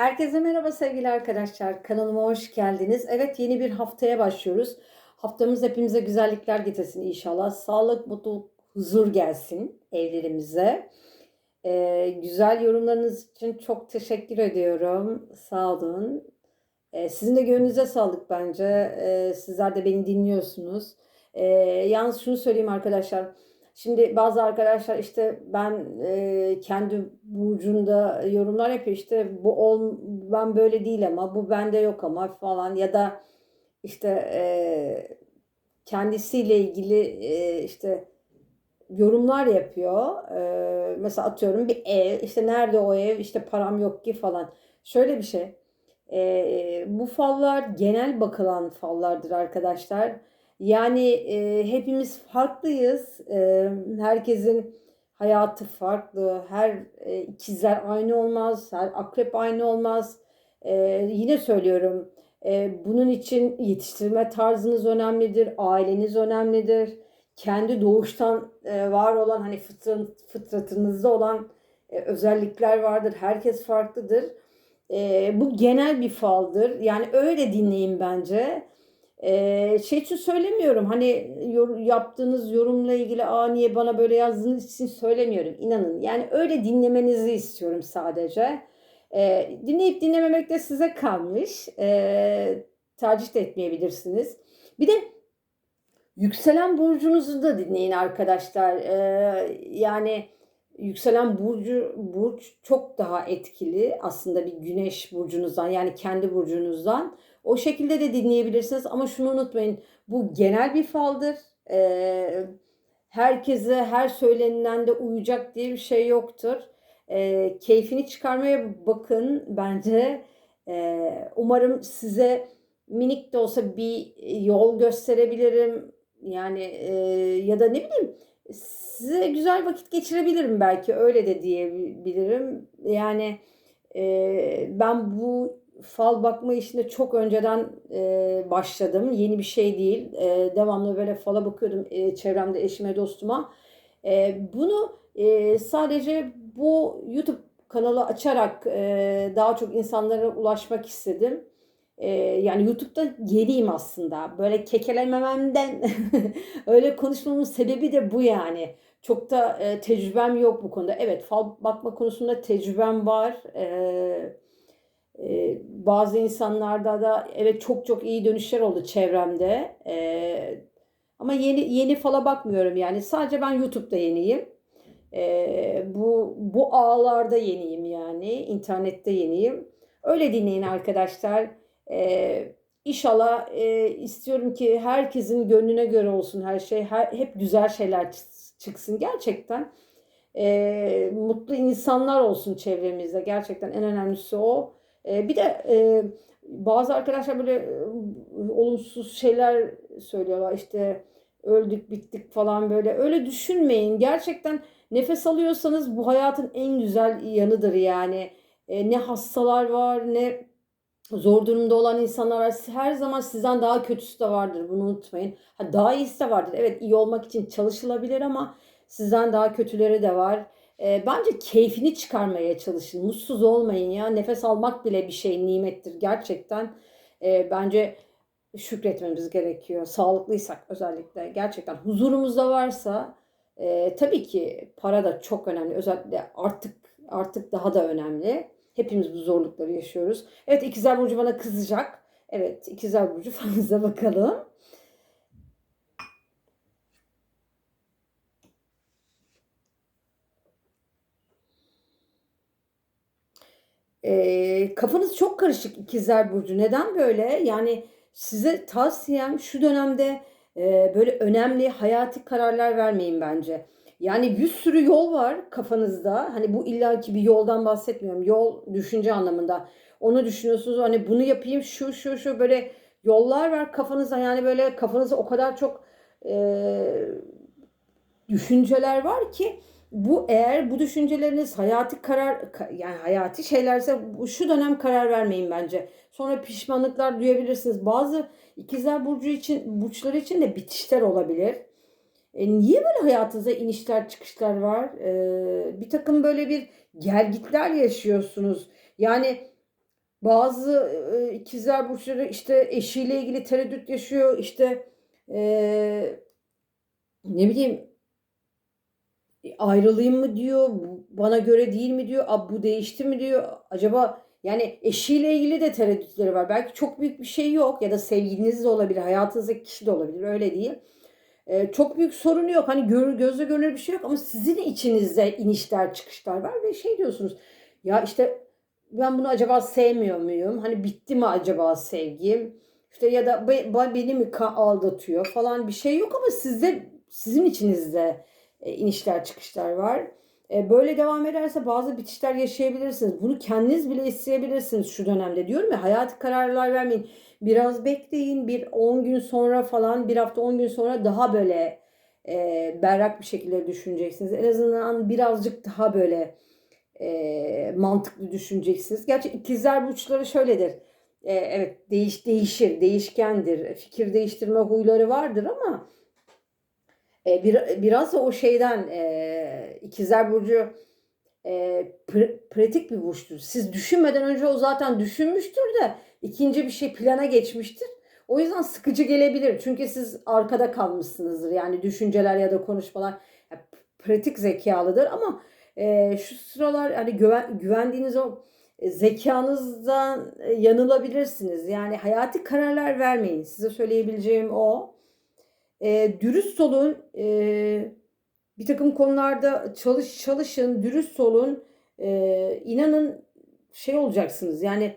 Herkese merhaba sevgili arkadaşlar. Kanalıma hoş geldiniz. Evet yeni bir haftaya başlıyoruz. Haftamız hepimize güzellikler getirsin inşallah. Sağlık, mutluluk, huzur gelsin evlerimize. Ee, güzel yorumlarınız için çok teşekkür ediyorum. Sağ olun. Ee, sizin de gönlünüze sağlık bence. Ee, sizler de beni dinliyorsunuz. Ee, yalnız şunu söyleyeyim arkadaşlar. Şimdi bazı arkadaşlar işte ben e, kendi burcunda yorumlar yapıyor işte bu ol, ben böyle değil ama bu bende yok ama falan ya da işte e, kendisiyle ilgili e, işte yorumlar yapıyor. E, mesela atıyorum bir ev işte nerede o ev işte param yok ki falan. Şöyle bir şey. E, bu fallar genel bakılan fallardır arkadaşlar. Yani e, hepimiz farklıyız. E, herkesin hayatı farklı. Her e, ikizler aynı olmaz. Her akrep aynı olmaz. E, yine söylüyorum. E, bunun için yetiştirme tarzınız önemlidir. Aileniz önemlidir. Kendi doğuştan e, var olan hani fıtrat, fıtratınızda olan e, özellikler vardır. Herkes farklıdır. E, bu genel bir faldır. Yani öyle dinleyin bence. Ee, şey için söylemiyorum. Hani yor, yaptığınız yorumla ilgili aa niye bana böyle yazdığınız için söylemiyorum. İnanın. Yani öyle dinlemenizi istiyorum sadece. Ee, dinleyip dinlememek de size kalmış. Ee, tercih de etmeyebilirsiniz. Bir de yükselen burcunuzu da dinleyin arkadaşlar. Ee, yani yükselen burcu burç çok daha etkili aslında bir güneş burcunuzdan yani kendi burcunuzdan o şekilde de dinleyebilirsiniz ama şunu unutmayın. Bu genel bir faldır. Ee, herkese her söylenenden de uyacak diye bir şey yoktur. Ee, keyfini çıkarmaya bakın bence. Ee, umarım size minik de olsa bir yol gösterebilirim. Yani e, ya da ne bileyim size güzel vakit geçirebilirim belki öyle de diyebilirim. Yani e, ben bu fal bakma işine çok önceden e, başladım. Yeni bir şey değil. E, devamlı böyle fala bakıyordum e, çevremde eşime dostuma. E, bunu e, sadece bu YouTube kanalı açarak e, daha çok insanlara ulaşmak istedim. E, yani YouTube'da yeniyim aslında. Böyle kekelemememden öyle konuşmamın sebebi de bu yani. Çok da e, tecrübem yok bu konuda. Evet fal bakma konusunda tecrübem var. Evet ee, bazı insanlarda da evet çok çok iyi dönüşler oldu çevremde. Ee, ama yeni yeni fala bakmıyorum yani. Sadece ben YouTube'da yeniyim. Ee, bu bu ağlarda yeniyim yani. internette yeniyim. Öyle dinleyin arkadaşlar. Ee, İnşallah e, istiyorum ki herkesin gönlüne göre olsun her şey. Her, hep güzel şeyler çıksın gerçekten. E, mutlu insanlar olsun çevremizde. Gerçekten en önemlisi o. E, bir de e, bazı arkadaşlar böyle e, olumsuz şeyler söylüyorlar. İşte öldük bittik falan böyle. Öyle düşünmeyin. Gerçekten nefes alıyorsanız bu hayatın en güzel yanıdır yani. E, ne hastalar var ne zor durumda olan insanlar var. Her zaman sizden daha kötüsü de vardır. Bunu unutmayın. Ha, daha iyisi de vardır. Evet iyi olmak için çalışılabilir ama sizden daha kötüleri de var e, bence keyfini çıkarmaya çalışın. Mutsuz olmayın ya. Nefes almak bile bir şey nimettir gerçekten. E, bence şükretmemiz gerekiyor. Sağlıklıysak özellikle gerçekten huzurumuzda varsa e, tabii ki para da çok önemli. Özellikle artık artık daha da önemli. Hepimiz bu zorlukları yaşıyoruz. Evet ikizler burcu bana kızacak. Evet ikizler burcu fazla bakalım. E, kafanız çok karışık ikizler burcu. Neden böyle? Yani size tavsiyem şu dönemde e, böyle önemli hayati kararlar vermeyin bence. Yani bir sürü yol var kafanızda. Hani bu illaki bir yoldan bahsetmiyorum. Yol düşünce anlamında. Onu düşünüyorsunuz. Hani bunu yapayım şu şu şu böyle yollar var kafanızda. Yani böyle kafanızda o kadar çok e, düşünceler var ki bu eğer bu düşünceleriniz hayati karar yani hayati şeylerse şu dönem karar vermeyin bence. Sonra pişmanlıklar duyabilirsiniz. Bazı ikizler burcu için burçları için de bitişler olabilir. E niye böyle hayatınızda inişler çıkışlar var? E, bir takım böyle bir gelgitler yaşıyorsunuz. Yani Bazı e, ikizler burçları işte eşiyle ilgili tereddüt yaşıyor. İşte e, ne bileyim ayrılayım mı diyor, bana göre değil mi diyor, Ab, bu değişti mi diyor. Acaba yani eşiyle ilgili de tereddütleri var. Belki çok büyük bir şey yok ya da sevgiliniz de olabilir, hayatınızdaki kişi de olabilir öyle değil. Ee, çok büyük sorunu yok. Hani gör, gözle görünür bir şey yok ama sizin içinizde inişler çıkışlar var ve şey diyorsunuz. Ya işte ben bunu acaba sevmiyor muyum? Hani bitti mi acaba sevgim? İşte ya da be, beni mi aldatıyor falan bir şey yok ama sizde sizin içinizde e, inişler çıkışlar var. E, böyle devam ederse bazı bitişler yaşayabilirsiniz. Bunu kendiniz bile isteyebilirsiniz şu dönemde. Diyorum ya hayati kararlar vermeyin. Biraz bekleyin. Bir 10 gün sonra falan bir hafta 10 gün sonra daha böyle e, berrak bir şekilde düşüneceksiniz. En azından birazcık daha böyle e, mantıklı düşüneceksiniz. Gerçi ikizler burçları şöyledir. E, evet değiş değişir, değişkendir. Fikir değiştirme huyları vardır ama e, bir, biraz da o şeyden e, ikizler burcu e, pr- pratik bir burçtur. Siz düşünmeden önce o zaten düşünmüştür de ikinci bir şey plana geçmiştir. O yüzden sıkıcı gelebilir. Çünkü siz arkada kalmışsınızdır. Yani düşünceler ya da konuşmalar yani pratik zekalıdır ama e, şu sıralar hani güven, güvendiğiniz o zekanızdan yanılabilirsiniz. Yani hayati kararlar vermeyin. Size söyleyebileceğim o e, dürüst olun. E, bir takım konularda çalış çalışın, dürüst olun. E, inanın şey olacaksınız. Yani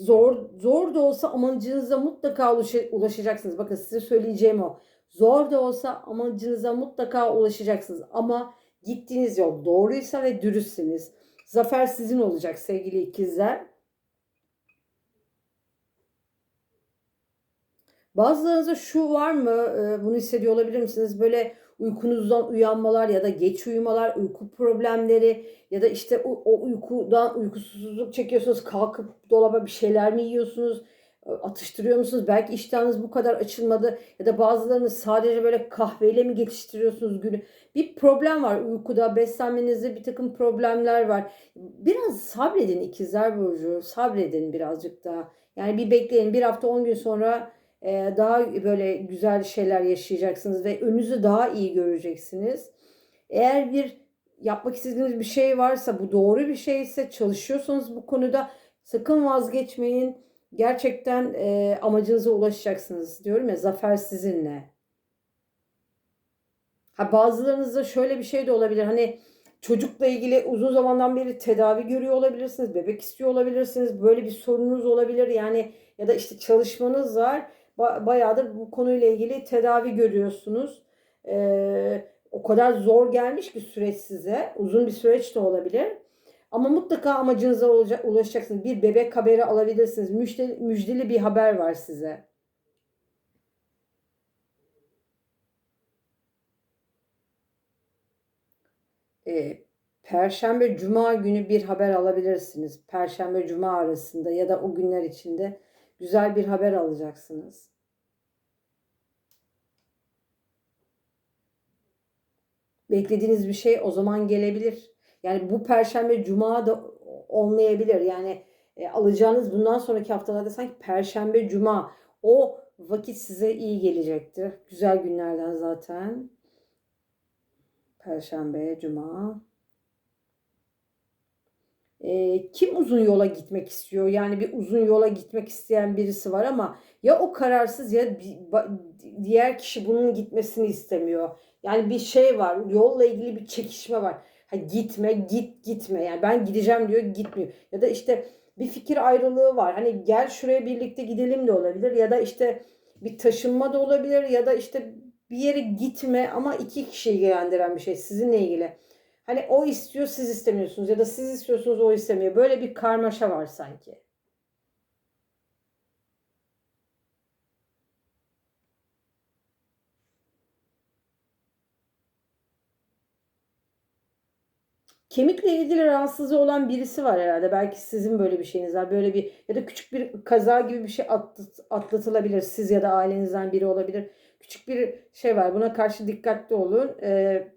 zor zor da olsa amacınıza mutlaka ulaşacaksınız. Bakın size söyleyeceğim o. Zor da olsa amacınıza mutlaka ulaşacaksınız. Ama gittiğiniz yol doğruysa ve dürüstsiniz. Zafer sizin olacak sevgili ikizler. Bazılarınızda şu var mı? E, bunu hissediyor olabilir misiniz? Böyle uykunuzdan uyanmalar ya da geç uyumalar, uyku problemleri ya da işte o, o uykudan uykusuzluk çekiyorsunuz, kalkıp dolaba bir şeyler mi yiyorsunuz? E, atıştırıyor musunuz? Belki iştahınız bu kadar açılmadı ya da bazılarınız sadece böyle kahveyle mi geçiştiriyorsunuz günü? Bir problem var uykuda, beslenmenizde bir takım problemler var. Biraz sabredin ikizler burcu, sabredin birazcık daha. Yani bir bekleyin bir hafta on gün sonra daha böyle güzel şeyler yaşayacaksınız ve önünüzü daha iyi göreceksiniz. Eğer bir yapmak istediğiniz bir şey varsa bu doğru bir şeyse çalışıyorsanız bu konuda sakın vazgeçmeyin. Gerçekten e, amacınıza ulaşacaksınız diyorum ya zafer sizinle. Ha bazılarınızda şöyle bir şey de olabilir. Hani çocukla ilgili uzun zamandan beri tedavi görüyor olabilirsiniz. Bebek istiyor olabilirsiniz. Böyle bir sorununuz olabilir. Yani ya da işte çalışmanız var bayağıdır bu konuyla ilgili tedavi görüyorsunuz. Ee, o kadar zor gelmiş ki süreç size. Uzun bir süreç de olabilir. Ama mutlaka amacınıza ulaşacaksınız. Bir bebek haberi alabilirsiniz. Müjdeli, müjdeli bir haber var size. Ee, Perşembe, Cuma günü bir haber alabilirsiniz. Perşembe, Cuma arasında ya da o günler içinde güzel bir haber alacaksınız. Beklediğiniz bir şey o zaman gelebilir. Yani bu perşembe, cuma da olmayabilir. Yani e, alacağınız bundan sonraki haftalarda sanki perşembe, cuma o vakit size iyi gelecektir. Güzel günlerden zaten. Perşembe, cuma. E, kim uzun yola gitmek istiyor? Yani bir uzun yola gitmek isteyen birisi var ama ya o kararsız ya diğer kişi bunun gitmesini istemiyor. Yani bir şey var. Yolla ilgili bir çekişme var. Ha, gitme, git, gitme. Yani ben gideceğim diyor, gitmiyor. Ya da işte bir fikir ayrılığı var. Hani gel şuraya birlikte gidelim de olabilir. Ya da işte bir taşınma da olabilir. Ya da işte bir yere gitme ama iki kişiyi ilgilendiren bir şey sizinle ilgili. Hani o istiyor siz istemiyorsunuz ya da siz istiyorsunuz o istemiyor. Böyle bir karmaşa var sanki. Kemikle ilgili rahatsızlığı olan birisi var herhalde. Belki sizin böyle bir şeyiniz var. Böyle bir ya da küçük bir kaza gibi bir şey atlatılabilir. Siz ya da ailenizden biri olabilir. Küçük bir şey var. Buna karşı dikkatli olun. Ee,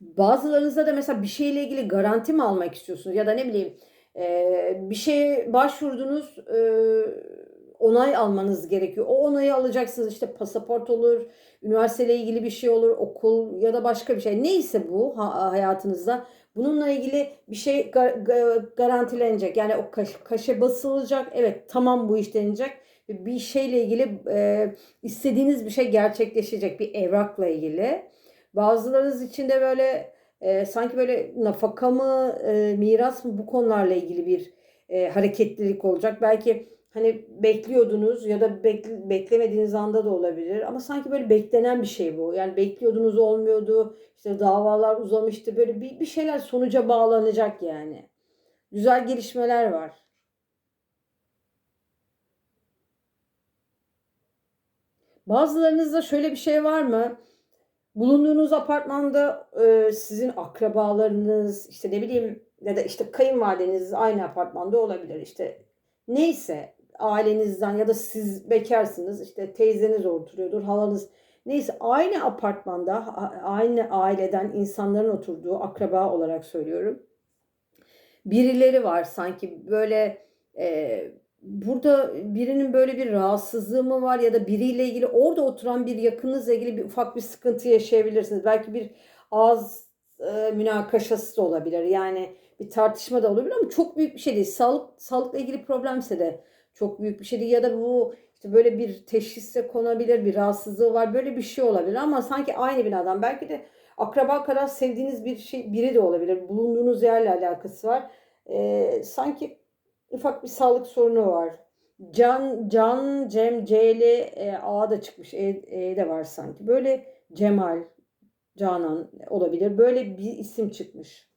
Bazılarınızda da mesela bir şeyle ilgili garanti mi almak istiyorsunuz? Ya da ne bileyim bir şeye başvurdunuz, onay almanız gerekiyor. O onayı alacaksınız. İşte pasaport olur, üniversiteyle ilgili bir şey olur, okul ya da başka bir şey. Neyse bu ha- hayatınızda. Bununla ilgili bir şey ga- ga- garantilenecek. Yani o kaş, kaşe basılacak. Evet tamam bu iş denilecek. Bir şeyle ilgili e, istediğiniz bir şey gerçekleşecek. Bir evrakla ilgili. Bazılarınız için de böyle e, sanki böyle nafaka mı, e, miras mı bu konularla ilgili bir e, hareketlilik olacak. Belki hani bekliyordunuz ya da bekl- beklemediğiniz anda da olabilir. Ama sanki böyle beklenen bir şey bu. Yani bekliyordunuz olmuyordu. İşte davalar uzamıştı. Böyle bir, bir şeyler sonuca bağlanacak yani. Güzel gelişmeler var. Bazılarınızda şöyle bir şey var mı? Bulunduğunuz apartmanda e, sizin akrabalarınız işte ne bileyim ya da işte kayınvalideniz aynı apartmanda olabilir. İşte neyse ailenizden ya da siz bekarsınız işte teyzeniz oturuyordur halanız neyse aynı apartmanda aynı aileden insanların oturduğu akraba olarak söylüyorum birileri var sanki böyle e, burada birinin böyle bir rahatsızlığı mı var ya da biriyle ilgili orada oturan bir yakınınızla ilgili bir ufak bir sıkıntı yaşayabilirsiniz. Belki bir ağız e, münakaşası da olabilir. Yani bir tartışma da olabilir ama çok büyük bir şey değil. Sağlık sağlıkla ilgili problemse de çok büyük bir şey değil ya da bu işte böyle bir teşhisse konabilir, bir rahatsızlığı var. Böyle bir şey olabilir ama sanki aynı binadan belki de akraba kadar sevdiğiniz bir şey biri de olabilir. Bulunduğunuz yerle alakası var. Ee, sanki ufak bir sağlık sorunu var. Can, Can, Cem, C'li e, A da çıkmış. E, E de var sanki. Böyle Cemal, Canan olabilir. Böyle bir isim çıkmış.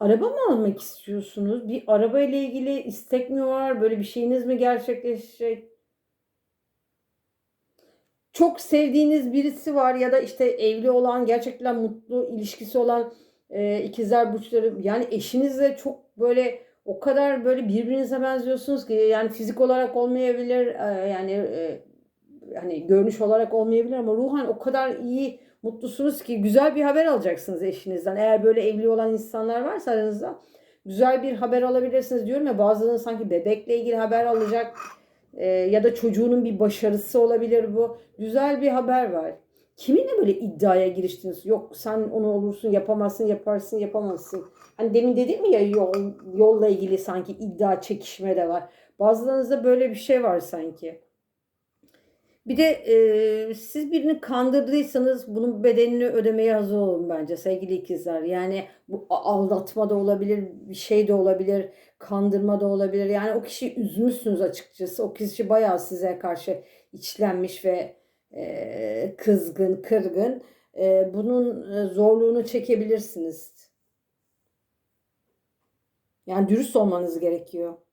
Araba mı almak istiyorsunuz? Bir araba ile ilgili istek mi var? Böyle bir şeyiniz mi gerçekleşecek? Çok sevdiğiniz birisi var ya da işte evli olan, gerçekten mutlu ilişkisi olan e, ikizler burçları yani eşinizle çok böyle o kadar böyle birbirinize benziyorsunuz ki yani fizik olarak olmayabilir e, yani e, hani görünüş olarak olmayabilir ama ruhen o kadar iyi mutlusunuz ki güzel bir haber alacaksınız eşinizden. Eğer böyle evli olan insanlar varsa aranızda güzel bir haber alabilirsiniz diyorum ya bazılarının sanki bebekle ilgili haber alacak e, ya da çocuğunun bir başarısı olabilir bu. Güzel bir haber var. Kiminle böyle iddiaya giriştiniz? Yok sen onu olursun yapamazsın yaparsın yapamazsın. Hani demin dedim ya yol, yolla ilgili sanki iddia çekişme de var. Bazılarınızda böyle bir şey var sanki. Bir de e, siz birini kandırdıysanız bunun bedelini ödemeye hazır olun bence sevgili ikizler. Yani bu aldatma da olabilir, bir şey de olabilir, kandırma da olabilir. Yani o kişiyi üzmüşsünüz açıkçası. O kişi bayağı size karşı içlenmiş ve e, kızgın, kırgın. E, bunun zorluğunu çekebilirsiniz. Yani dürüst olmanız gerekiyor.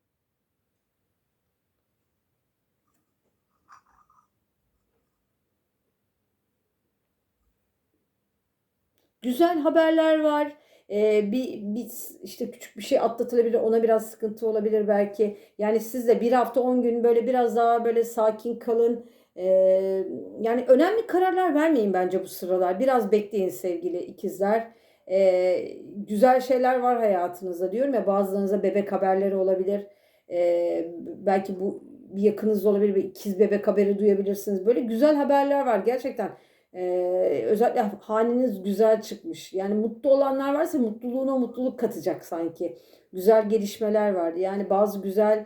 Güzel haberler var. Ee, bir, bir işte küçük bir şey atlatılabilir. Ona biraz sıkıntı olabilir belki. Yani siz de bir hafta 10 gün böyle biraz daha böyle sakin kalın. Ee, yani önemli kararlar vermeyin bence bu sıralar. Biraz bekleyin sevgili ikizler. Ee, güzel şeyler var hayatınızda diyorum ya bazılarınıza bebek haberleri olabilir. Ee, belki bu bir yakınınız olabilir. Bir ikiz bebek haberi duyabilirsiniz. Böyle güzel haberler var gerçekten. Ee, özellikle haneniz güzel çıkmış. Yani mutlu olanlar varsa mutluluğuna mutluluk katacak sanki. Güzel gelişmeler var. Yani bazı güzel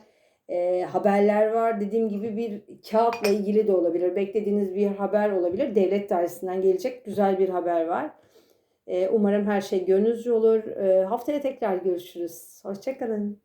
e, haberler var. Dediğim gibi bir kağıtla ilgili de olabilir. Beklediğiniz bir haber olabilir. Devlet dairesinden gelecek güzel bir haber var. Ee, umarım her şey gönlünüzce olur. Ee, haftaya tekrar görüşürüz. Hoşçakalın.